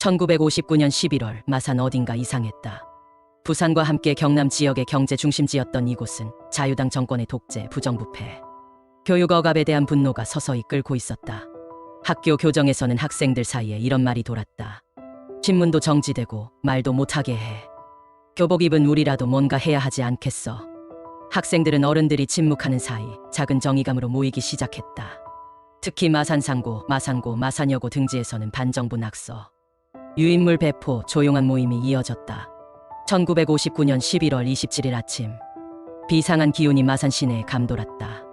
1959년 11월 마산 어딘가 이상했다. 부산과 함께 경남 지역의 경제 중심지였던 이곳은 자유당 정권의 독재, 부정부패, 교육 억압에 대한 분노가 서서히 끓고 있었다. 학교 교정에서는 학생들 사이에 이런 말이 돌았다. 신문도 정지되고 말도 못하게 해. 교복 입은 우리라도 뭔가 해야 하지 않겠어. 학생들은 어른들이 침묵하는 사이 작은 정의감으로 모이기 시작했다. 특히 마산 상고, 마산고, 마산여고 등지에서는 반정부 낙서, 유인물 배포, 조용한 모임이 이어졌다. 1959년 11월 27일 아침 비상한 기운이 마산 시내에 감돌았다.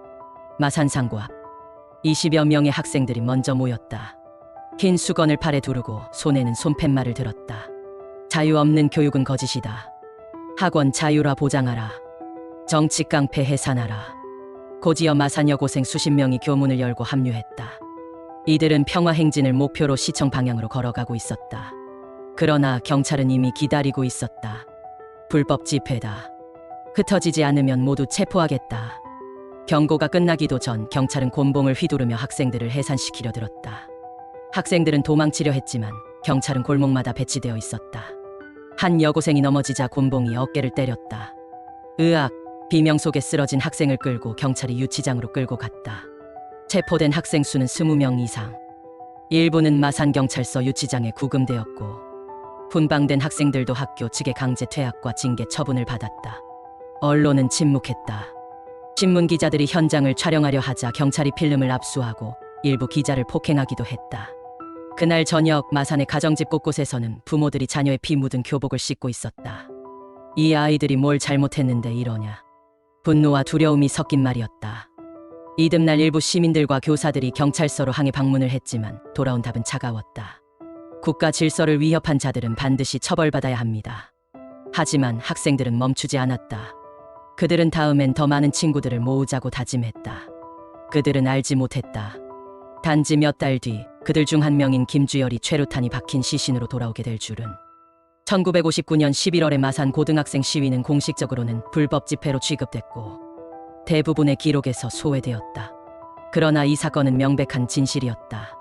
마산 상고 앞 20여 명의 학생들이 먼저 모였다. 흰 수건을 팔에 두르고 손에는 손팻말을 들었다. 자유 없는 교육은 거짓이다. 학원 자유라 보장하라. 정치 깡패 해산하라. 고지여 마산 여고생 수십 명이 교문을 열고 합류했다. 이들은 평화 행진을 목표로 시청 방향으로 걸어가고 있었다. 그러나 경찰은 이미 기다리고 있었다. 불법 집회다. 흩어지지 않으면 모두 체포하겠다. 경고가 끝나기도 전 경찰은 곤봉을 휘두르며 학생들을 해산시키려 들었다. 학생들은 도망치려 했지만 경찰은 골목마다 배치되어 있었다. 한 여고생이 넘어지자 곤봉이 어깨를 때렸다. 으악! 비명 속에 쓰러진 학생을 끌고 경찰이 유치장으로 끌고 갔다. 체포된 학생 수는 20명 이상. 일부는 마산경찰서 유치장에 구금되었고 분방된 학생들도 학교 측의 강제 퇴학과 징계 처분을 받았다. 언론은 침묵했다. 신문 기자들이 현장을 촬영하려 하자 경찰이 필름을 압수하고 일부 기자를 폭행하기도 했다. 그날 저녁 마산의 가정집 곳곳에서는 부모들이 자녀의 피 묻은 교복을 씻고 있었다. 이 아이들이 뭘 잘못했는데 이러냐. 분노와 두려움이 섞인 말이었다. 이듬날 일부 시민들과 교사들이 경찰서로 항해 방문을 했지만 돌아온 답은 차가웠다. 국가 질서를 위협한 자들은 반드시 처벌받아야 합니다. 하지만 학생들은 멈추지 않았다. 그들은 다음엔 더 많은 친구들을 모으자고 다짐했다. 그들은 알지 못했다. 단지 몇 달 뒤 그들 중 한 명인 김주열이 최루탄이 박힌 시신으로 돌아오게 될 줄은. 1959년 11월에 마산 고등학생 시위는 공식적으로는 불법 집회로 취급됐고 대부분의 기록에서 소외되었다. 그러나 이 사건은 명백한 진실이었다.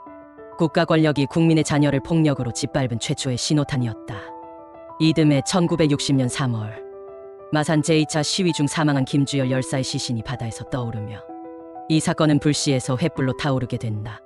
국가 권력이 국민의 자녀를 폭력으로 짓밟은 최초의 신호탄이었다. 이듬해 1960년 3월 마산 제2차 시위 중 사망한 김주열 열사의 시신이 바다에서 떠오르며 이 사건은 불시에서 횃불로 타오르게 된다.